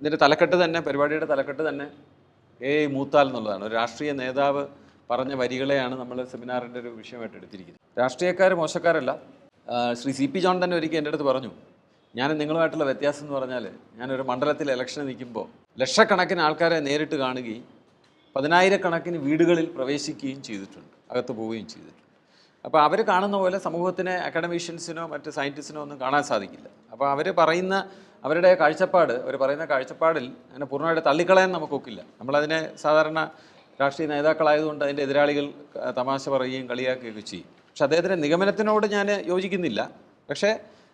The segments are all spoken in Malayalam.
ഇതിന്റെ തലക്കെട്ട് തന്നെ പരിപാടിയുടെ തലക്കെട്ട് തന്നെ എ. മൂത്താൽ എന്നുള്ളതാണ്. ഒരു രാഷ്ട്രീയ നേതാവ് പറഞ്ഞ വരികളെയാണ് നമ്മൾ സെമിനാറിന്റെ ഒരു വിഷയമായിട്ട് എടുത്തിരിക്കുന്നത്. രാഷ്ട്രീയക്കാർ മോശക്കാരല്ല. ശ്രീ സി പി ജോൺ തന്നെ ഒരിക്കൽ എന്റെ അടുത്ത് പറഞ്ഞു ഞാൻ നിങ്ങളുമായിട്ടുള്ള വ്യത്യാസം എന്ന് പറഞ്ഞാൽ ഞാനൊരു മണ്ഡലത്തിൽ ഇലക്ഷന് നിൽക്കുമ്പോൾ ലക്ഷക്കണക്കിന് ആൾക്കാരെ നേരിട്ട് കാണുകയും പതിനായിരക്കണക്കിന് വീടുകളിൽ പ്രവേശിക്കുകയും ചെയ്തിട്ടുണ്ട് അകത്ത് പോവുകയും ചെയ്തിട്ടുണ്ട്. അപ്പോൾ അവർ കാണുന്ന പോലെ സമൂഹത്തിനെ അക്കാഡമീഷ്യൻസിനോ മറ്റ് സയന്റിസ്റ്റിനോ ഒന്നും കാണാൻ സാധിക്കില്ല. അപ്പോൾ അവർ പറയുന്ന അവരുടെ കാഴ്ചപ്പാട് അവർ പറയുന്ന കാഴ്ചപ്പാടിൽ അതിനെ പൂർണമായിട്ട് തള്ളിക്കളയാൻ നമുക്കൊക്കില്ല നമ്മളതിനെ സാധാരണ രാഷ്ട്രീയ നേതാക്കളായതുകൊണ്ട് അതിന്റെ എതിരാളികൾ തമാശ പറയുകയും കളിയാക്കുകയൊക്കെ ചെയ്യും. പക്ഷെ അദ്ദേഹത്തിന്റെ നിഗമനത്തിനോട് ഞാൻ യോജിക്കുന്നില്ല. പക്ഷേ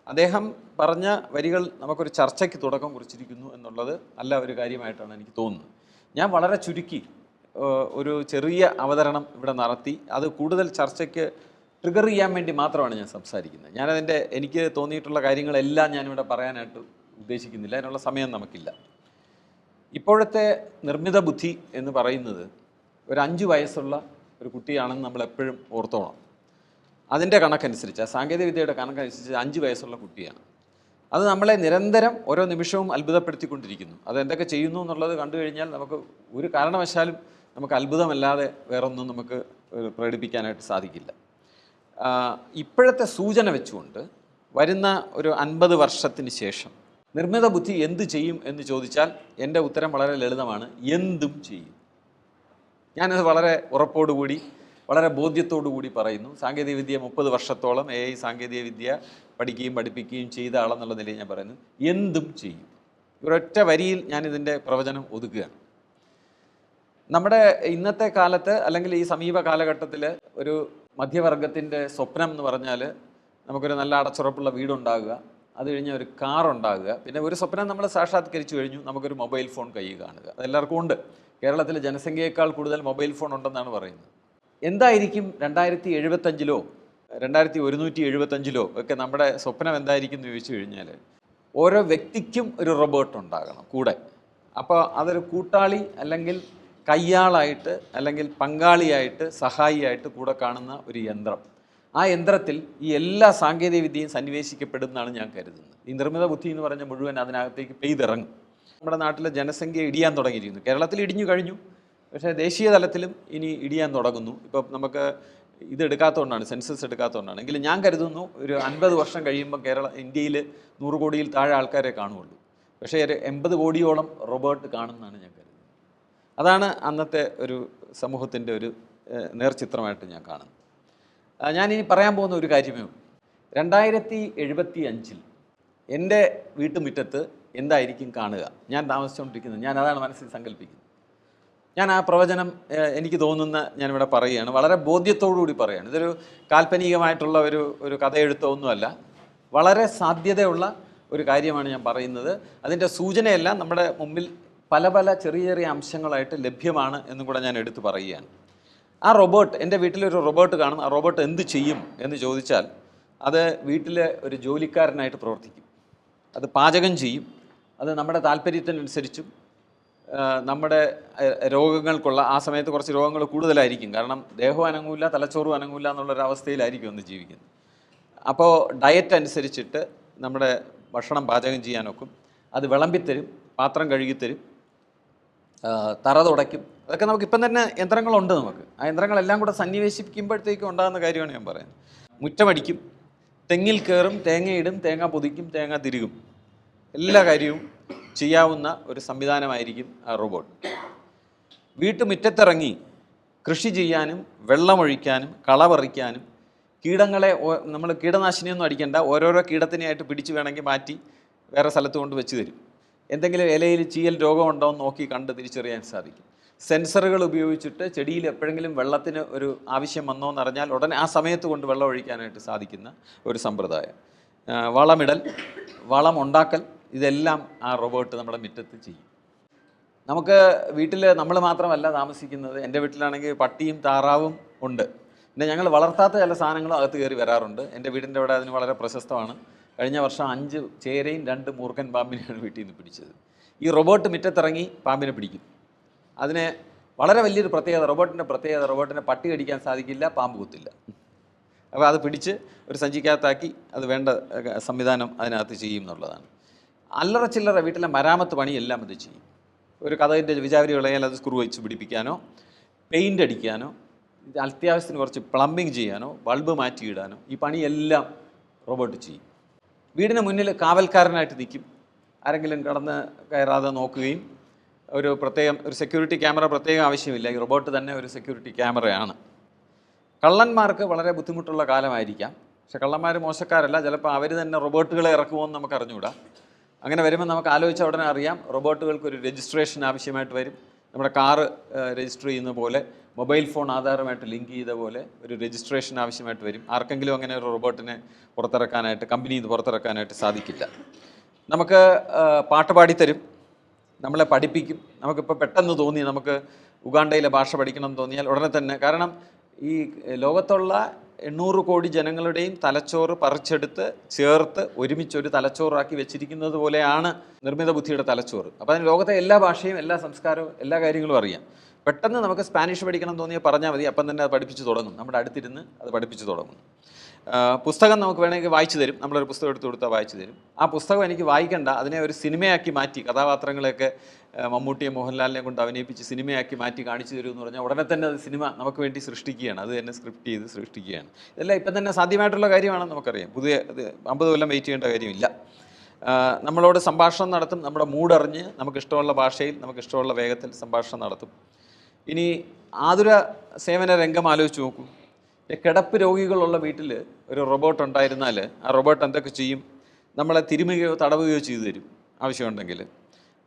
അദ്ദേഹം പറഞ്ഞ വരികൾ നമുക്കൊരു ചർച്ചയ്ക്ക് തുടക്കം കുറിച്ചിരിക്കുന്നു എന്നുള്ളത് നല്ല ഒരു കാര്യമായിട്ടാണ് എനിക്ക് തോന്നുന്നത്. ഞാൻ വളരെ ചുരുക്കി ഒരു ചെറിയ അവതരണം ഇവിടെ നടത്തി. അത് കൂടുതൽ ചർച്ചയ്ക്ക് ട്രിഗർ ചെയ്യാൻ വേണ്ടി മാത്രമാണ് ഞാൻ സംസാരിക്കുന്നത്. ഞാനതിന്റെ എനിക്ക് തോന്നിയിട്ടുള്ള കാര്യങ്ങളെല്ലാം ഞാനിവിടെ പറയാനായിട്ട് ഉദ്ദേശിക്കുന്നില്ല അതിനുള്ള സമയം നമുക്കില്ല. ഇപ്പോഴത്തെ നിർമ്മിത ബുദ്ധി എന്ന് പറയുന്നത് ഒരു അഞ്ച് വയസ്സുള്ള ഒരു കുട്ടിയാണെന്ന് നമ്മൾ എപ്പോഴും ഓർത്തോണം. അതിന്റെ കണക്കനുസരിച്ച് ആ സാങ്കേതികവിദ്യയുടെ കണക്കനുസരിച്ച് അഞ്ച് വയസ്സുള്ള കുട്ടിയാണ്. അത് നമ്മളെ നിരന്തരം ഓരോ നിമിഷവും അത്ഭുതപ്പെടുത്തിക്കൊണ്ടിരിക്കുന്നു. അത് എന്തൊക്കെ ചെയ്യുന്നു എന്നുള്ളത് കണ്ടു കഴിഞ്ഞാൽ നമുക്ക് ഒരു കാരണവശാലും നമുക്ക് അത്ഭുതമല്ലാതെ വേറൊന്നും നമുക്ക് പ്രകടിപ്പിക്കാനായിട്ട് സാധിക്കില്ല. ഇപ്പോഴത്തെ സൂചന വെച്ചുകൊണ്ട് വരുന്ന ഒരു അൻപത് വർഷത്തിന് ശേഷം നിർമ്മിത ബുദ്ധി എന്ത് ചെയ്യും എന്ന് ചോദിച്ചാൽ എന്റെ ഉത്തരം വളരെ ലളിതമാണ് എന്തും ചെയ്യും. ഞാനത് വളരെ ഉറപ്പോടുകൂടി വളരെ ബോധ്യത്തോടുകൂടി പറയുന്നു. സാങ്കേതികവിദ്യ മുപ്പത് വർഷത്തോളം എ ഐ സാങ്കേതികവിദ്യ പഠിക്കുകയും പഠിപ്പിക്കുകയും ചെയ്ത ആളെന്നുള്ള നിലയിൽ ഞാൻ പറയുന്നു എന്തും ചെയ്യും. ഒരൊറ്റ വരിയിൽ ഞാനിതിന്റെ പ്രവചനം ഒതുക്കുകയാണ്. നമ്മുടെ ഇന്നത്തെ കാലത്ത് അല്ലെങ്കിൽ ഈ സമീപ കാലഘട്ടത്തിൽ ഒരു മധ്യവർഗത്തിന്റെ സ്വപ്നം എന്ന് പറഞ്ഞാൽ നമുക്കൊരു നല്ല അടച്ചുറപ്പുള്ള വീടുണ്ടാകുക അത് കഴിഞ്ഞ് ഒരു കാർ ഉണ്ടാകുക. പിന്നെ ഒരു സ്വപ്നം നമ്മൾ സാക്ഷാത്കരിച്ചു കഴിഞ്ഞു. നമുക്കൊരു മൊബൈൽ ഫോൺ കയ്യിൽ കാണുക. അതെല്ലാവർക്കും ഉണ്ട്. കേരളത്തിലെ ജനസംഖ്യയേക്കാൾ കൂടുതൽ മൊബൈൽ ഫോൺ ഉണ്ടെന്നാണ് പറയുന്നത്. എന്തായിരിക്കും രണ്ടായിരത്തി എഴുപത്തഞ്ചിലോ രണ്ടായിരത്തി ഒരുന്നൂറ്റി എഴുപത്തഞ്ചിലോ ഒക്കെ നമ്മുടെ സ്വപ്നം എന്തായിരിക്കും എന്ന് ചോദിച്ചു കഴിഞ്ഞാൽ ഓരോ വ്യക്തിക്കും ഒരു റോബോട്ട് ഉണ്ടാകണം കൂടെ. അപ്പോൾ അതൊരു കൂട്ടാളി അല്ലെങ്കിൽ കയ്യാളായിട്ട് അല്ലെങ്കിൽ പങ്കാളിയായിട്ട് സഹായിയായിട്ട് കൂടെ കാണുന്ന ഒരു യന്ത്രം. ആ യന്ത്രത്തിൽ ഈ എല്ലാ സാങ്കേതിക വിദ്യയും സന്നിവേശിക്കപ്പെടുന്നതാണ് ഞാൻ കരുതുന്നത്. ഈ നിർമ്മിത ബുദ്ധി എന്ന് പറഞ്ഞ മുഴുവൻ അതിനകത്തേക്ക് പെയ്തിറങ്ങും. നമ്മുടെ നാട്ടിലെ ജനസംഖ്യ ഇടിയാൻ തുടങ്ങിയിരിക്കുന്നു. കേരളത്തിൽ ഇടിഞ്ഞു കഴിഞ്ഞു. പക്ഷേ ദേശീയ തലത്തിലും ഇനി ഇടിയാൻ തുടങ്ങുന്നു. ഇപ്പോൾ നമുക്ക് ഇത് എടുക്കാത്തതുകൊണ്ടാണ് സെൻസസ് എടുക്കാത്തതുകൊണ്ടാണ്. എങ്കിലും ഞാൻ കരുതുന്നു ഒരു അൻപത് വർഷം കഴിയുമ്പോൾ കേരള ഇന്ത്യയിൽ നൂറ് കോടിയിൽ താഴെ ആൾക്കാരെ കാണുകയുള്ളൂ. പക്ഷേ ഒരു എൺപത് കോടിയോളം റോബോട്ട് കാണുമെന്നാണ് ഞാൻ കരുതുന്നത്. അതാണ് അന്നത്തെ ഒരു സമൂഹത്തിന്റെ ഒരു നേർചിത്രമായിട്ട് ഞാൻ കാണുന്നത്. ഞാനിനി പറയാൻ പോകുന്ന ഒരു കാര്യമേ ഉള്ളൂ. രണ്ടായിരത്തി എഴുപത്തി അഞ്ചിൽ എന്റെ വീട്ടുമുറ്റത്ത് എന്തായിരിക്കും കാണുക? ഞാൻ താമസിച്ചുകൊണ്ടിരിക്കുന്നത് ഞാൻ അതാണ് മനസ്സിൽ സങ്കല്പിക്കുന്നത് ഞാൻ ആ പ്രവചനം എനിക്ക് തോന്നുന്ന ഞാനിവിടെ പറയുകയാണ്. വളരെ ബോധ്യത്തോടു കൂടി പറയുകയാണ്. ഇതൊരു കാൽപ്പനികമായിട്ടുള്ള ഒരു ഒരു കഥയെഴുത്തോ വളരെ സാധ്യതയുള്ള ഒരു കാര്യമാണ് ഞാൻ പറയുന്നത്. അതിന്റെ സൂചനയെല്ലാം നമ്മുടെ മുമ്പിൽ പല പല ചെറിയ ചെറിയ അംശങ്ങളായിട്ട് ലഭ്യമാണ് എന്നും കൂടെ ഞാൻ എടുത്തു പറയുകയാണ്. ആ റോബോട്ട് എന്റെ വീട്ടിലൊരു റോബോട്ട് കാണും. ആ റോബോട്ട് എന്ത് ചെയ്യും എന്ന് ചോദിച്ചാൽ അത് വീട്ടിലെ ഒരു ജോലിക്കാരനായിട്ട് പ്രവർത്തിക്കും. അത് പാചകം ചെയ്യും. അത് നമ്മുടെ താല്പര്യത്തിനനുസരിച്ചും നമ്മുടെ രോഗങ്ങൾക്കുള്ള ആ സമയത്ത് കുറച്ച് രോഗങ്ങൾ കൂടുതലായിരിക്കും. കാരണം ദേഹവും അനങ്ങൂല തലച്ചോറും അനങ്ങൂല എന്നുള്ളൊരവസ്ഥയിലായിരിക്കും ഒന്ന് ജീവിക്കുന്നത്. അപ്പോൾ ഡയറ്റ് അനുസരിച്ചിട്ട് നമ്മുടെ ഭക്ഷണം പാചകം ചെയ്യാനൊക്കും. അത് വിളമ്പിത്തരും പാത്രം കഴുകിത്തരും തറ തുടയ്ക്കും. അതൊക്കെ നമുക്ക് ഇപ്പം തന്നെ യന്ത്രങ്ങളുണ്ട് നമുക്ക്. ആ യന്ത്രങ്ങളെല്ലാം കൂടെ സന്നിവേശിപ്പിക്കുമ്പോഴത്തേക്കും ഉണ്ടാകുന്ന കാര്യമാണ് ഞാൻ പറയുന്നത്. മുറ്റമടിക്കും തെങ്ങിൽ കയറും തേങ്ങയിടും തേങ്ങ പൊതിക്കും തേങ്ങ തിരുകും. എല്ലാ കാര്യവും ചെയ്യാവുന്ന ഒരു സംവിധാനമായിരിക്കും ആ റോബോട്ട്. വീട്ടുമുറ്റത്തിറങ്ങി കൃഷി ചെയ്യാനും വെള്ളമൊഴിക്കാനും കളപറിക്കാനും കീടങ്ങളെ നമ്മൾ കീടനാശിനിയൊന്നും അടിക്കണ്ട ഓരോരോ കീടത്തിനെയായിട്ട് പിടിച്ച് വേണമെങ്കിൽ മാറ്റി വേറെ സ്ഥലത്ത് കൊണ്ട് വെച്ച് തരും. എന്തെങ്കിലും ഇലയിൽ ചീയൽ രോഗമുണ്ടോ എന്ന് നോക്കി കണ്ട് തിരിച്ചറിയാൻ സാധിക്കും. സെൻസറുകൾ ഉപയോഗിച്ചിട്ട് ചെടിയിൽ എപ്പോഴെങ്കിലും വെള്ളത്തിന് ഒരു ആവശ്യം വന്നോ എന്നറിഞ്ഞാൽ ഉടനെ ആ സമയത്ത് കൊണ്ട് വെള്ളം ഒഴിക്കാനായിട്ട് സാധിക്കുന്ന ഒരു സമ്പ്രദായം. വളമിടൽ വളം ഉണ്ടാക്കൽ ഇതെല്ലാം ആ റോബോട്ട് നമ്മുടെ മുറ്റത്ത് ചെയ്യും. നമുക്ക് വീട്ടിൽ നമ്മൾ മാത്രമല്ല താമസിക്കുന്നത് എന്റെ വീട്ടിലാണെങ്കിൽ പട്ടിയും താറാവും ഉണ്ട്. പിന്നെ ഞങ്ങൾ വളർത്താത്ത ചില സാധനങ്ങളും അകത്ത് കയറി വരാറുണ്ട്. എന്റെ വീടിന്റെ അവിടെ അതിന് വളരെ പ്രശസ്തമാണ്. കഴിഞ്ഞ വർഷം അഞ്ച് ചേരയും രണ്ട് മൂർഖൻ പാമ്പിനെയാണ് വീട്ടിൽ നിന്ന് പിടിച്ചത്. ഈ റോബോട്ട് മുറ്റത്തിറങ്ങി പാമ്പിനെ പിടിക്കും. അതിന് വളരെ വലിയൊരു പ്രത്യേകത റോബോട്ടിന്റെ പ്രത്യേകത റോബോട്ടിനെ പട്ടി കടിക്കാൻ സാധിക്കില്ല പാമ്പ് കുത്തില്ല. അപ്പോൾ അത് പിടിച്ച് ഒരു സഞ്ചിക്കകത്താക്കി അത് വേണ്ട സംവിധാനം അതിനകത്ത് ചെയ്യും എന്നുള്ളതാണ്. അല്ലറ ചില്ലറ വീട്ടിലെ മരാമത്ത് പണി എല്ലാം അത് ചെയ്യും. ഒരു കഥകിന്റെ വിചാരി വിളയാൽ അത് സ്ക്രൂ വെച്ച് പിടിപ്പിക്കാനോ പെയിന്റ് അടിക്കാനോ അത്യാവശ്യത്തിന് കുറച്ച് പ്ലംബിങ് ചെയ്യാനോ ബൾബ് മാറ്റിയിടാനോ ഈ പണിയെല്ലാം റോബോട്ട് ചെയ്യും. വീടിന് മുന്നിൽ കാവൽക്കാരനായിട്ട് നിൽക്കും. ആരെങ്കിലും കടന്ന് കയറാതെ നോക്കുകയും ഒരു പ്രത്യേകം ഒരു സെക്യൂരിറ്റി ക്യാമറ പ്രത്യേകം ആവശ്യമില്ല. ഈ റോബോട്ട് തന്നെ ഒരു സെക്യൂരിറ്റി ക്യാമറയാണ് കള്ളന്മാർക്ക് വളരെ ബുദ്ധിമുട്ടുള്ള കാലമായിരിക്കാം. പക്ഷെ കള്ളന്മാർ മോശക്കാരല്ല. ചിലപ്പോൾ അവർ തന്നെ റോബോട്ടുകളെ ഇറക്കുമോയെന്ന് നമുക്ക് അറിഞ്ഞുകൂടാ അങ്ങനെ വരുമ്പോൾ നമുക്ക് ആലോചിച്ച ഉടനെ അറിയാം. റോബോട്ടുകൾക്ക് ഒരു രജിസ്ട്രേഷൻ ആവശ്യമായിട്ട് വരും. നമ്മുടെ കാറ് രജിസ്റ്റർ ചെയ്യുന്ന പോലെ മൊബൈൽ ഫോൺ ആധാരമായിട്ട് ലിങ്ക് ചെയ്ത പോലെ ഒരു രജിസ്ട്രേഷൻ ആവശ്യമായിട്ട് വരും. ആർക്കെങ്കിലും അങ്ങനെ ഒരു റോബോട്ടിനെ പുറത്തിറക്കാനായിട്ട് കമ്പനി നിന്ന് പുറത്തിറക്കാനായിട്ട് സാധിക്കില്ല. നമുക്ക് പാട്ട് പാടിത്തരും. നമ്മളെ പഠിപ്പിക്കും. നമുക്കിപ്പോൾ പെട്ടെന്ന് തോന്നി നമുക്ക് ഉഗാണ്ടയിലെ ഭാഷ പഠിക്കണം എന്ന് തോന്നിയാൽ ഉടനെ തന്നെ. കാരണം ഈ ലോകത്തുള്ള എണ്ണൂറ് കോടി ജനങ്ങളുടെയും തലച്ചോറ് പറിച്ചെടുത്ത് ചേർത്ത് ഒരുമിച്ച് ഒരു തലച്ചോറാക്കി വെച്ചിരിക്കുന്നത് പോലെയാണ് നിർമ്മിത ബുദ്ധിയുടെ തലച്ചോറ്. അപ്പോൾ അതിന് ലോകത്തെ എല്ലാ ഭാഷയും എല്ലാ സംസ്കാരവും എല്ലാ കാര്യങ്ങളും അറിയാം. പെട്ടെന്ന് നമുക്ക് സ്പാനിഷ് പഠിക്കണം തോന്നിയാൽ പറഞ്ഞാൽ മതി. അപ്പം തന്നെ അത് പഠിപ്പിച്ച് തുടങ്ങും. നമ്മുടെ അടുത്തിരുന്ന് അത് പഠിപ്പിച്ച് തുടങ്ങും. പുസ്തകം നമുക്ക് വേണമെങ്കിൽ വായിച്ചു തരും. നമ്മളൊരു പുസ്തകം എടുത്തു കൊടുത്താൽ വായിച്ചു തരും. ആ പുസ്തകം എനിക്ക് വായിക്കണ്ട. അതിനെ ഒരു സിനിമയാക്കി മാറ്റി. കഥാപാത്രങ്ങളെയൊക്കെ മമ്മൂട്ടിയെ മോഹൻലാലിനെ കൊണ്ട് അഭിനയിപ്പിച്ച് സിനിമയാക്കി മാറ്റി കാണിച്ചു തരും എന്ന് പറഞ്ഞാൽ ഉടനെ തന്നെ അത് സിനിമ നമുക്ക് വേണ്ടി സൃഷ്ടിക്കുകയാണ്. അത് തന്നെ സ്ക്രിപ്റ്റ് ചെയ്ത് സൃഷ്ടിക്കുകയാണ്. ഇതെല്ലാം ഇപ്പം തന്നെ സാധ്യമായിട്ടുള്ള കാര്യമാണെന്ന് നമുക്കറിയാം. പുതിയ അമ്പത് കൊല്ലം വെയിറ്റ് ചെയ്യേണ്ട കാര്യമില്ല. നമ്മളോട് സംഭാഷണം നടത്തും. നമ്മുടെ മൂടറിഞ്ഞ് നമുക്കിഷ്ടമുള്ള ഭാഷയിൽ നമുക്കിഷ്ടമുള്ള വേഗത്തിൽ സംഭാഷണം നടത്തും. ഇനി ആതുര സേവന രംഗം ആലോചിച്ച് നോക്കൂ. കിടപ്പ് രോഗികളുള്ള വീട്ടിൽ ഒരു റോബോട്ട് ഉണ്ടായിരുന്നാൽ ആ റോബോട്ട് എന്തൊക്കെ ചെയ്യും? നമ്മളെ തിരുമുകയോ തടവുകയോ ചെയ്തു തരും. ആവശ്യമുണ്ടെങ്കിൽ.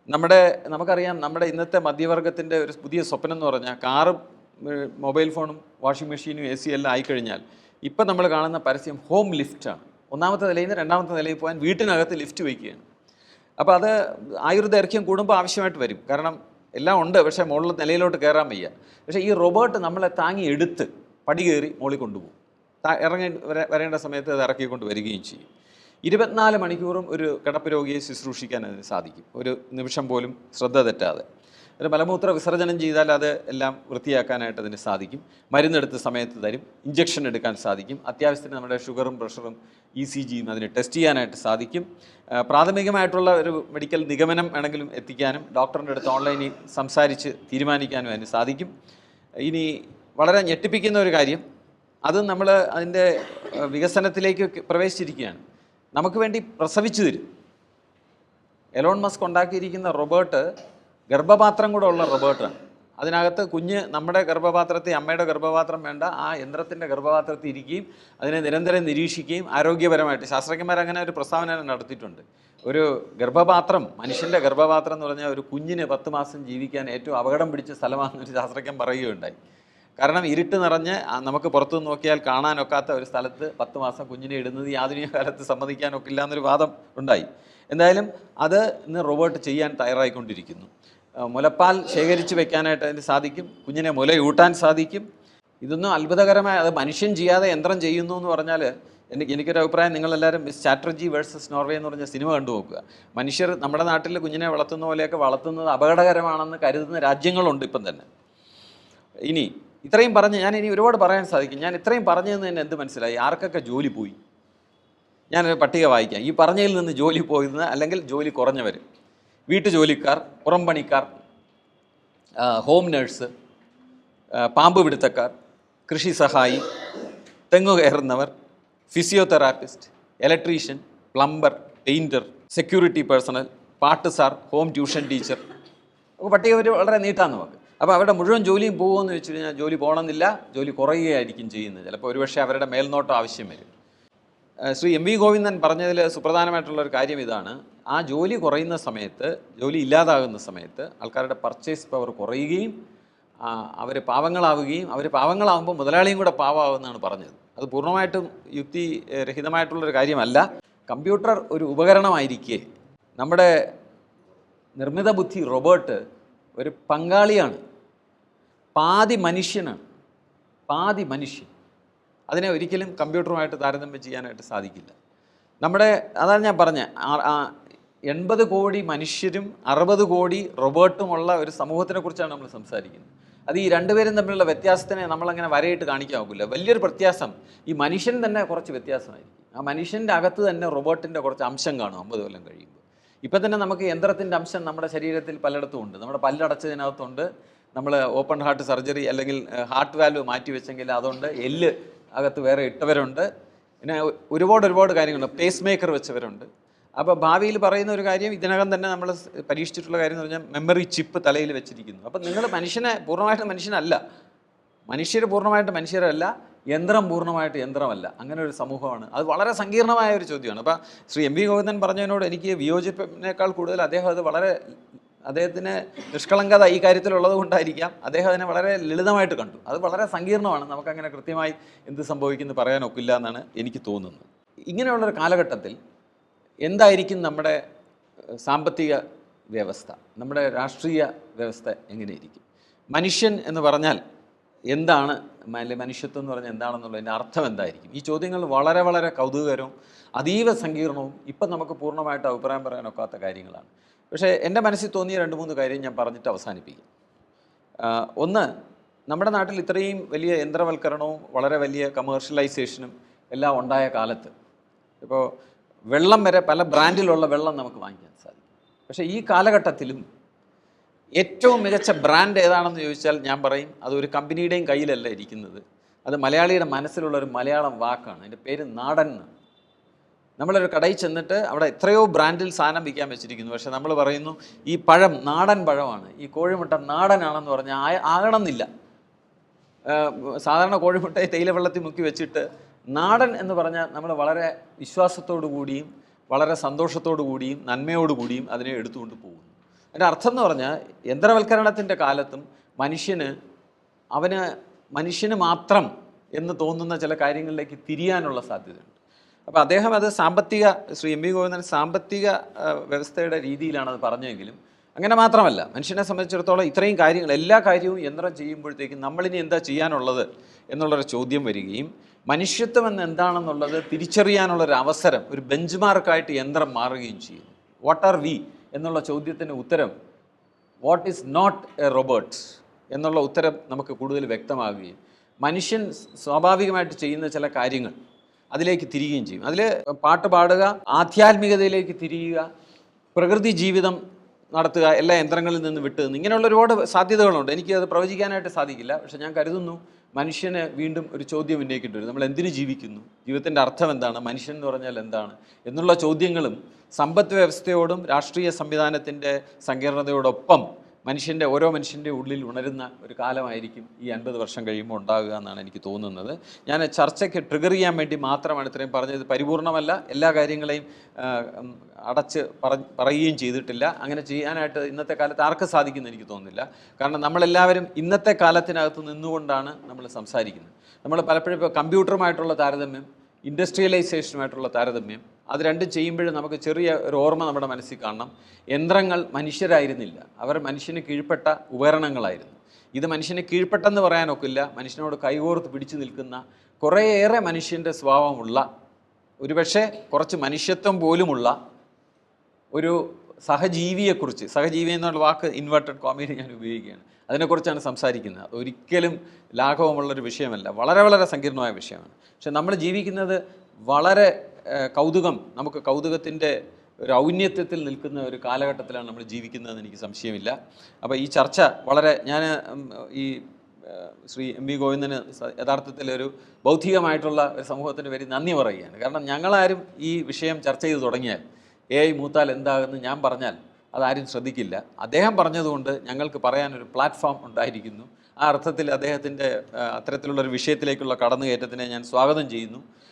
നമ്മുടെ നമുക്കറിയാം നമ്മുടെ ഇന്നത്തെ മധ്യവർഗത്തിന്റെ ഒരു പുതിയ സ്വപ്നം എന്ന് പറഞ്ഞാൽ കാറും മൊബൈൽ ഫോണും വാഷിംഗ് മെഷീനും എ സി എല്ലാം ആയിക്കഴിഞ്ഞാൽ ഇപ്പം നമ്മൾ കാണുന്ന പരസ്യം ഹോം ലിഫ്റ്റാണ് ഒന്നാമത്തെ നിലയിൽ നിന്ന് രണ്ടാമത്തെ നിലയിൽ പോകാൻ വീട്ടിനകത്ത് ലിഫ്റ്റ് വയ്ക്കുകയാണ്. അപ്പോൾ അത് ആയുർദൈർഘ്യം കൂടുമ്പോൾ ആവശ്യമായിട്ട് വരും. കാരണം എല്ലാം ഉണ്ട് പക്ഷേ മുകളിൽ നിലയിലോട്ട് കയറാൻ വയ്യ. പക്ഷേ ഈ റോബോട്ട് നമ്മളെ താങ്ങി എടുത്ത് പടി കയറി മുകളിൽ കൊണ്ടുപോകും. ഇറങ്ങി വര- വരേണ്ട സമയത്ത് അത് ഇറക്കിക്കൊണ്ട് വരികയും ചെയ്യും. ഇരുപത്തിനാല് മണിക്കൂറും ഒരു കിടപ്പ് രോഗിയെ ശുശ്രൂഷിക്കാൻ അതിന് സാധിക്കും. ഒരു നിമിഷം പോലും ശ്രദ്ധ തെറ്റാതെ. ഒരു മലമൂത്ര വിസർജനം ചെയ്താൽ അത് എല്ലാം വൃത്തിയാക്കാനായിട്ട് അതിന് സാധിക്കും. മരുന്നെടുത്ത സമയത്ത് തരും. ഇഞ്ചക്ഷൻ എടുക്കാൻ സാധിക്കും. അത്യാവശ്യത്തിന് നമ്മുടെ ഷുഗറും പ്രഷറും ഇ സി ജിയും അതിന് ടെസ്റ്റ് ചെയ്യാനായിട്ട് സാധിക്കും. പ്രാഥമികമായിട്ടുള്ള ഒരു മെഡിക്കൽ നിഗമനം വേണമെങ്കിലും എത്തിക്കാനും ഡോക്ടറിന്റെ അടുത്ത് ഓൺലൈനിൽ സംസാരിച്ച് തീരുമാനിക്കാനും അതിന് സാധിക്കും. ഇനി വളരെ ഞെട്ടിപ്പിക്കുന്ന ഒരു കാര്യം. അത് നമ്മൾ അതിന്റെ വികസനത്തിലേക്ക് പ്രവേശിച്ചിരിക്കുകയാണ്. നമുക്ക് വേണ്ടി പ്രസവിച്ചു തരും. എലോൺ മസ്ക് ഉണ്ടാക്കിയിരിക്കുന്ന റോബോട്ട് ഗർഭപാത്രം കൂടെ ഉള്ള റോബോട്ടാണ് അതിനകത്ത് കുഞ്ഞ് നമ്മുടെ ഗർഭപാത്രത്തിൽ അമ്മയുടെ ഗർഭപാത്രം വേണ്ട ആ യന്ത്രത്തിന്റെ ഗർഭപാത്രത്തിൽ ഇരിക്കുകയും അതിനെ നിരന്തരം നിരീക്ഷിക്കുകയും ആരോഗ്യപരമായിട്ട്. ശാസ്ത്രജ്ഞന്മാർ അങ്ങനെ ഒരു പ്രസ്താവന നടത്തിയിട്ടുണ്ട്. ഒരു ഗർഭപാത്രം മനുഷ്യന്റെ ഗർഭപാത്രം എന്ന് പറഞ്ഞാൽ ഒരു കുഞ്ഞിന് പത്ത് മാസം ജീവിക്കാൻ ഏറ്റവും അപകടം പിടിച്ച സ്ഥലമാണെന്ന് ഒരു ശാസ്ത്രജ്ഞൻ പറയുകയുണ്ടായി. കാരണം ഇരുട്ട് നിറഞ്ഞ് നമുക്ക് പുറത്തു നോക്കിയാൽ കാണാനൊക്കാത്ത ഒരു സ്ഥലത്ത് പത്ത് മാസം കുഞ്ഞിനെ ഇടുന്നത് ഈ ആധുനിക കാലത്ത് സമ്മതിക്കാനൊക്കില്ല എന്നൊരു വാദം ഉണ്ടായി. എന്തായാലും അത് ഇന്ന് റോബോട്ട് ചെയ്യാൻ തയ്യാറായിക്കൊണ്ടിരിക്കുന്നു. മുലപ്പാൽ ശേഖരിച്ച് വെക്കാനായിട്ട് അതിന് സാധിക്കും. കുഞ്ഞിനെ മുലയൂട്ടാൻ സാധിക്കും. ഇതൊന്നും അത്ഭുതകരമായ അത് മനുഷ്യൻ ചെയ്യാതെ യന്ത്രം ചെയ്യുന്നു എന്ന് പറഞ്ഞാൽ എനിക്ക് എനിക്കൊരു അഭിപ്രായം നിങ്ങളെല്ലാവരും ചാറ്റർജി വേഴ്സസ് നോർവേ എന്ന് പറഞ്ഞ സിനിമ കണ്ടു നോക്കുക. മനുഷ്യർ നമ്മുടെ നാട്ടിൽ കുഞ്ഞിനെ വളർത്തുന്ന പോലെയൊക്കെ വളർത്തുന്നത് അപകടകരമാണെന്ന് കരുതുന്ന രാജ്യങ്ങളുണ്ട് ഇപ്പം തന്നെ. ഇനി ഇത്രയും പറഞ്ഞ് ഞാൻ ഇനി ഒരുപാട് പറയാൻ സാധിക്കും. ഞാൻ ഇത്രയും പറഞ്ഞതെന്ന് തന്നെ എന്ത് മനസ്സിലായി? ആർക്കൊക്കെ ജോലി പോയി? ഞാനൊരു പട്ടിക വായിക്കാം. ഈ പറഞ്ഞതിൽ നിന്ന് ജോലി പോയിരുന്ന അല്ലെങ്കിൽ ജോലി കുറഞ്ഞവർ വീട്ടുജോലിക്കാർ പുറംപണിക്കാർ ഹോം നേഴ്സ് പാമ്പ് പിടുത്തക്കാർ കൃഷി സഹായി തെങ്ങു കയറുന്നവർ physiotherapist electrician plumber painter security personnel പാട്ട് സാർ ഹോം ട്യൂഷൻ ടീച്ചർ പട്ടിക വളരെ നീട്ടാന്ന് നമുക്ക് അപ്പോൾ അവരുടെ മുഴുവൻ ജോലിയും പോകുമെന്ന് വെച്ച് കഴിഞ്ഞാൽ ജോലി പോകണമെന്നില്ല ജോലി കുറയുകയായിരിക്കും ചെയ്യുന്നത്. ചിലപ്പോൾ ഒരുപക്ഷെ അവരുടെ മേൽനോട്ടം ആവശ്യം വരും. ശ്രീ എം വി ഗോവിന്ദൻ പറഞ്ഞതിൽ സുപ്രധാനമായിട്ടുള്ള ഒരു കാര്യം ഇതാണ്. ആ ജോലി കുറയുന്ന സമയത്ത് ജോലി ഇല്ലാതാകുന്ന സമയത്ത് ആൾക്കാരുടെ പർച്ചേസ് പവർ കുറയുകയും അവർ പാവങ്ങളാവുകയും അവർ പാവങ്ങളാവുമ്പോൾ മുതലാളിയും കൂടെ പാവമാവുമെന്നാണ് പറഞ്ഞത്. അത് പൂർണമായിട്ടും യുക്തി രഹിതമായിട്ടുള്ളൊരു കാര്യമല്ല. കമ്പ്യൂട്ടർ ഒരു ഉപകരണമായിരിക്കെ. നമ്മുടെ നിർമ്മിത ബുദ്ധി റോബോട്ട് ഒരു പങ്കാളിയാണ്. പാതി മനുഷ്യനാണ്. പാതി മനുഷ്യൻ. അതിനെ ഒരിക്കലും കമ്പ്യൂട്ടറുമായിട്ട് താരതമ്യം ചെയ്യാനായിട്ട് സാധിക്കില്ല. നമ്മുടെ അതാണ് ഞാൻ പറഞ്ഞ എൺപത് കോടി മനുഷ്യരും അറുപത് കോടി റോബോട്ടുമുള്ള ഒരു സമൂഹത്തിനെ കുറിച്ചാണ് നമ്മൾ സംസാരിക്കുന്നത്. അത് ഈ രണ്ടുപേരും തമ്മിലുള്ള വ്യത്യാസത്തിനെ നമ്മളങ്ങനെ വരയിട്ട് കാണിക്കാൻ ഒക്കില്ല വലിയൊരു വ്യത്യാസം ഈ മനുഷ്യൻ തന്നെ കുറച്ച് വ്യത്യാസമായിരിക്കും. ആ മനുഷ്യന്റെ അകത്ത് തന്നെ റോബോട്ടിന്റെ കുറച്ച് അംശം കാണും അമ്പത് കൊല്ലം കഴിയുമ്പോൾ. ഇപ്പം തന്നെ നമുക്ക് യന്ത്രത്തിന്റെ അംശം നമ്മുടെ ശരീരത്തിൽ പലയിടത്തും ഉണ്ട്. നമ്മുടെ പല്ലടച്ചതിനകത്തുണ്ട് നമ്മൾ ഓപ്പൺ ഹാർട്ട് സർജറി അല്ലെങ്കിൽ ഹാർട്ട് വാൽവ് മാറ്റി വെച്ചെങ്കിൽ അതുകൊണ്ട് എല്ല് അകത്ത് വേറെ ഇട്ടവരുണ്ട്. പിന്നെ ഒരുപാട് ഒരുപാട് കാര്യങ്ങളുണ്ട്. പേസ് മേക്കർ വെച്ചവരുണ്ട്. അപ്പോൾ ഭാവിയിൽ പറയുന്ന ഒരു കാര്യം ഇതിനകം തന്നെ നമ്മൾ പരീക്ഷിച്ചിട്ടുള്ള കാര്യം എന്ന് പറഞ്ഞാൽ മെമ്മറി ചിപ്പ് തലയിൽ വെച്ചിരിക്കുന്നു. അപ്പം നിങ്ങൾ മനുഷ്യനെ പൂർണമായിട്ട് മനുഷ്യനല്ല. മനുഷ്യർ പൂർണമായിട്ട് മനുഷ്യരല്ല. യന്ത്രം പൂർണമായിട്ട് യന്ത്രമല്ല. അങ്ങനെ ഒരു സമൂഹമാണ്. അത് വളരെ സങ്കീർണമായ ഒരു ചോദ്യമാണ്. അപ്പോൾ ശ്രീ എം വി ഗോവിന്ദൻ പറഞ്ഞതിനോട് എനിക്ക് വിയോജിപ്പിനേക്കാൾ കൂടുതൽ അദ്ദേഹം അത് വളരെ അദ്ദേഹത്തിന് നിഷ്കളങ്കത ഈ കാര്യത്തിലുള്ളത് കൊണ്ടായിരിക്കാം. അദ്ദേഹം അതിനെ വളരെ ലളിതമായിട്ട് കണ്ടു. അത് വളരെ സങ്കീർണമാണ്. നമുക്കങ്ങനെ കൃത്യമായി എന്ത് സംഭവിക്കുന്നു പറയാനൊക്കില്ല എന്നാണ് എനിക്ക് തോന്നുന്നത്. ഇങ്ങനെയുള്ളൊരു കാലഘട്ടത്തിൽ എന്തായിരിക്കും നമ്മുടെ സാമ്പത്തിക വ്യവസ്ഥ? നമ്മുടെ രാഷ്ട്രീയ വ്യവസ്ഥ എങ്ങനെയിരിക്കും? മനുഷ്യൻ എന്ന് പറഞ്ഞാൽ എന്താണ് മനുഷ്യത്വം എന്ന് പറഞ്ഞാൽ എന്താണെന്നുള്ളതിന്റെ അർത്ഥം എന്തായിരിക്കും? ഈ ചോദ്യങ്ങൾ വളരെ വളരെ കൗതുകകരവും അതീവ സങ്കീർണവും ഇപ്പം നമുക്ക് പൂർണമായിട്ട് അഭിപ്രായം പറയാനൊക്കാത്ത കാര്യങ്ങളാണ്. പക്ഷേ എന്റെ മനസ്സിൽ തോന്നിയ രണ്ട് മൂന്ന് കാര്യം ഞാൻ പറഞ്ഞിട്ട് അവസാനിപ്പിക്കും. ഒന്ന് നമ്മുടെ നാട്ടിൽ ഇത്രയും വലിയ യന്ത്രവൽക്കരണവും വളരെ വലിയ കമേഴ്ഷ്യലൈസേഷനും എല്ലാം ഉണ്ടായ കാലത്ത് ഇപ്പോൾ വെള്ളം വരെ പല ബ്രാൻഡിലുള്ള വെള്ളം നമുക്ക് വാങ്ങിക്കാൻ സാധിക്കും. പക്ഷേ ഈ കാലഘട്ടത്തിലും ഏറ്റവും മികച്ച ബ്രാൻഡ് ഏതാണെന്ന് ചോദിച്ചാൽ ഞാൻ പറയും അത് ഒരു കമ്പനിയുടെയും കയ്യിലല്ല ഇരിക്കുന്നത്. അത് മലയാളിയുടെ മനസ്സിലുള്ള ഒരു മലയാളം വാക്കാണ്. അതിന്റെ പേര് നാടൻ എന്നാണ്. നമ്മളൊരു കടയിൽ ചെന്നിട്ട് അവിടെ എത്രയോ ബ്രാൻഡിൽ സാധനം വിൽക്കാൻ വെച്ചിരിക്കുന്നു. പക്ഷേ നമ്മൾ പറയുന്നു ഈ പഴം നാടൻ പഴമാണ്. ഈ കോഴിമുട്ട നാടനാണെന്ന് പറഞ്ഞാൽ ആയ ആകണമെന്നില്ല. സാധാരണ കോഴിമുട്ടയെ തേയില വെള്ളത്തിൽ മുക്കി വെച്ചിട്ട് നാടൻ എന്ന് പറഞ്ഞാൽ നമ്മൾ വളരെ വിശ്വാസത്തോടു കൂടിയും വളരെ സന്തോഷത്തോടു കൂടിയും നന്മയോടു കൂടിയും അതിനെ എടുത്തുകൊണ്ട് പോകുന്നു. അതിന്റെ അർത്ഥം എന്ന് പറഞ്ഞാൽ യന്ത്രവൽക്കരണത്തിന്റെ കാലത്തും മനുഷ്യന് അവന് മനുഷ്യന് മാത്രം എന്ന് തോന്നുന്ന ചില കാര്യങ്ങളിലേക്ക് തിരിയാനുള്ള സാധ്യതയുണ്ട്. അപ്പോൾ അദ്ദേഹം അത് സാമ്പത്തിക ശ്രീ എം വി ഗോവിന്ദൻ സാമ്പത്തിക വ്യവസ്ഥയുടെ രീതിയിലാണ് അത് പറഞ്ഞതെങ്കിലും അങ്ങനെ മാത്രമല്ല മനുഷ്യനെ സംബന്ധിച്ചിടത്തോളം ഇത്രയും കാര്യങ്ങൾ എല്ലാ കാര്യവും യന്ത്രം ചെയ്യുമ്പോഴത്തേക്കും നമ്മളിനി എന്താ ചെയ്യാനുള്ളത് എന്നുള്ളൊരു ചോദ്യം വരികയും മനുഷ്യത്വം എന്ന് എന്താണെന്നുള്ളത് തിരിച്ചറിയാനുള്ളൊരു അവസരം ഒരു ബെഞ്ച് മാർക്കായിട്ട് യന്ത്രം മാറുകയും ചെയ്യുന്നു. വാട്ട് ആർ വി എന്നുള്ള ചോദ്യത്തിന് ഉത്തരം what is not a robot എന്നുള്ള ഉത്തരം നമുക്ക് കൂടുതൽ വ്യക്തമാകുകയും മനുഷ്യൻ സ്വാഭാവികമായിട്ട് ചെയ്യുന്ന ചില കാര്യങ്ങൾ അതിലേക്ക് തിരികുകയും ചെയ്യും. അതിൽ പാട്ട് പാടുക ആധ്യാത്മികതയിലേക്ക് തിരിയുക പ്രകൃതി ജീവിതം നടത്തുക എല്ലാ യന്ത്രങ്ങളിൽ നിന്ന് വിട്ടു ഇങ്ങനെയുള്ള ഒരുപാട് സാധ്യതകളുണ്ട്. എനിക്ക് അത് പ്രവചിക്കാനായിട്ട് സാധിക്കില്ല പക്ഷെ ഞാൻ കരുതുന്നു മനുഷ്യന് വീണ്ടും ഒരു ചോദ്യം ഉന്നയിക്കേണ്ടി വരും നമ്മൾ എന്തിനു ജീവിക്കുന്നു? ജീവിതത്തിന്റെ അർത്ഥം എന്താണ്? മനുഷ്യൻ എന്ന് പറഞ്ഞാൽ എന്താണ്? എന്നുള്ള ചോദ്യങ്ങളും സമ്പദ് വ്യവസ്ഥയോടും രാഷ്ട്രീയ സംവിധാനത്തിന്റെ സങ്കീർണതയോടൊപ്പം മനുഷ്യന്റെ ഓരോ മനുഷ്യന്റെ ഉള്ളിൽ ഉണരുന്ന ഒരു കാലമായിരിക്കും ഈ അൻപത് വർഷം കഴിയുമ്പോൾ ഉണ്ടാകുക എന്നാണ് എനിക്ക് തോന്നുന്നത്. ഞാൻ ചർച്ചയ്ക്ക് ട്രിഗർ ചെയ്യാൻ വേണ്ടി മാത്രമാണ് ഇത്രയും പറഞ്ഞത്. പരിപൂർണമല്ല എല്ലാ കാര്യങ്ങളെയും അടച്ച് പറയുകയും ചെയ്തിട്ടില്ല. അങ്ങനെ ചെയ്യാനായിട്ട് ഇന്നത്തെ കാലത്ത് ആർക്കും സാധിക്കുമെന്ന് എനിക്ക് തോന്നുന്നില്ല. കാരണം നമ്മളെല്ലാവരും ഇന്നത്തെ കാലത്തിനകത്ത് നിന്നുകൊണ്ടാണ് നമ്മൾ സംസാരിക്കുന്നത്. നമ്മൾ പലപ്പോഴും ഇപ്പോൾ കമ്പ്യൂട്ടറുമായിട്ടുള്ള താരതമ്യം ഇൻഡസ്ട്രിയലൈസേഷനുമായിട്ടുള്ള താരതമ്യം അത് രണ്ടും ചെയ്യുമ്പോഴും നമുക്ക് ചെറിയ ഒരു ഓർമ്മ നമ്മുടെ മനസ്സിൽ കാണണം. യന്ത്രങ്ങൾ മനുഷ്യരായിരുന്നില്ല. അവർ മനുഷ്യന് കീഴ്പ്പെട്ട ഉപകരണങ്ങളായിരുന്നു. ഇത് മനുഷ്യന് കീഴ്പ്പെട്ടെന്ന് പറയാനൊക്കില്ല. മനുഷ്യനോട് കൈകോർത്ത് പിടിച്ചു നിൽക്കുന്ന കുറേയേറെ മനുഷ്യന്റെ സ്വഭാവമുള്ള ഒരുപക്ഷെ കുറച്ച് മനുഷ്യത്വം പോലുമുള്ള ഒരു സഹജീവിയെക്കുറിച്ച് സഹജീവി എന്നുള്ള വാക്ക് ഇൻവെർട്ടഡ് കോമയിൽ ഞാൻ ഉപയോഗിക്കുകയാണ്. അതിനെക്കുറിച്ചാണ് സംസാരിക്കുന്നത്. അത് ഒരിക്കലും ലാഘവമുള്ളൊരു വിഷയമല്ല. വളരെ വളരെ സങ്കീർണമായ വിഷയമാണ്. പക്ഷെ നമ്മൾ ജീവിക്കുന്നത് വളരെ കൗതുകം നമുക്ക് കൗതുകത്തിന്റെ ഒരു ഔന്നത്യത്തിൽ നിൽക്കുന്ന ഒരു കാലഘട്ടത്തിലാണ് നമ്മൾ ജീവിക്കുന്നതെന്ന് എനിക്ക് സംശയമില്ല. അപ്പോൾ ഈ ചർച്ച വളരെ ഞാൻ ഈ ശ്രീ എം വി ഗോവിന്ദന് യഥാർത്ഥത്തിൽ ഒരു ബൗദ്ധികമായിട്ടുള്ള ഒരു സമൂഹത്തിന് വരി നന്ദി പറയുകയാണ്. കാരണം ഞങ്ങളാരും ഈ വിഷയം ചർച്ച ചെയ്ത് തുടങ്ങിയാൽ എ ഐ മൂത്താൽ എന്താകുന്നു ഞാൻ പറഞ്ഞാൽ അതാരും ശ്രദ്ധിക്കില്ല. അദ്ദേഹം പറഞ്ഞതുകൊണ്ട് ഞങ്ങൾക്ക് പറയാനൊരു പ്ലാറ്റ്ഫോം ഉണ്ടായിരിക്കുന്നു. ആ അർത്ഥത്തിൽ അദ്ദേഹത്തിന്റെ അത്തരത്തിലുള്ള ഒരു വിഷയത്തിലേക്കുള്ള കടന്നുകയറ്റത്തിനെ ഞാൻ സ്വാഗതം ചെയ്യുന്നു.